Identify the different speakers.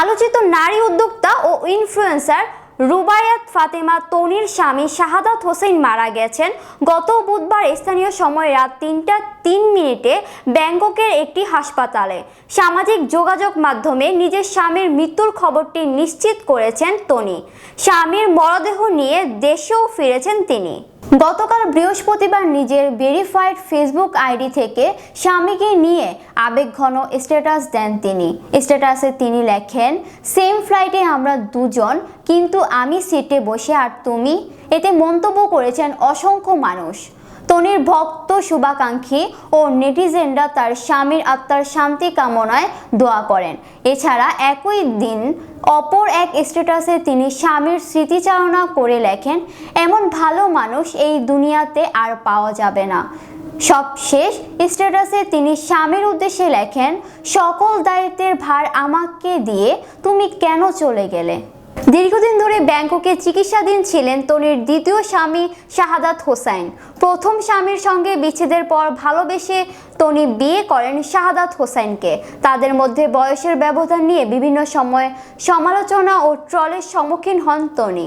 Speaker 1: আলোচিত নারী উদ্যোক্তা ও ইনফ্লুয়েন্সার রুবায়াত ফাতেমা তনির স্বামী শাহাদাত হোসেন মারা গেছেন। গত বুধবার স্থানীয় সময় রাত তিনটা তিন মিনিটে ব্যাংককের একটি হাসপাতালে। সামাজিক যোগাযোগ মাধ্যমে নিজের স্বামীর মৃত্যুর খবরটি নিশ্চিত করেছেন তনি। স্বামীর মরদেহ নিয়ে দেশেও ফিরেছেন তিনি। গতকাল বৃহস্পতিবার নিজের ভেরিফাইড ফেসবুক আইডি থেকে স্বামীকে নিয়ে আবেগঘন স্ট্যাটাস দেন তিনি। স্ট্যাটাসে তিনি লেখেন সেম ফ্লাইটে আমরা দুজন, কিন্তু আমি সিটে বসে আর তুমি? এতে মন্তব্য করেছেন অসংখ্য মানুষ। তনির ভক্ত শুভাকাঙ্ক্ষী ও নেটিজেনরা তার স্বামীর আত্মার শান্তি কামনায় দোয়া করেন। এছাড়া একই দিন অপর এক স্ট্যাটাসে তিনি স্বামীর স্মৃতিচারণা করে লেখেন, এমন ভালো মানুষ এই দুনিয়াতে আর পাওয়া যাবে না। সবশেষ স্ট্যাটাসে তিনি স্বামীর উদ্দেশ্যে লেখেন, সকল দায়িত্বের ভার আমাকে দিয়ে তুমি কেন চলে গেলে? দীর্ঘদিন ধরে ব্যাংককে চিকিৎসাধীন ছিলেন তনির দ্বিতীয় স্বামী শাহাদাত হোসাইন প্রথম স্বামীর সঙ্গে বিচ্ছেদের পর ভালোবেসে তনি বিয়ে করেন শাহাদাত হোসাইনকে তাদের মধ্যে বয়সের ব্যবধান নিয়ে বিভিন্ন সময় সমালোচনা ও ট্রলের সম্মুখীন হন তনি।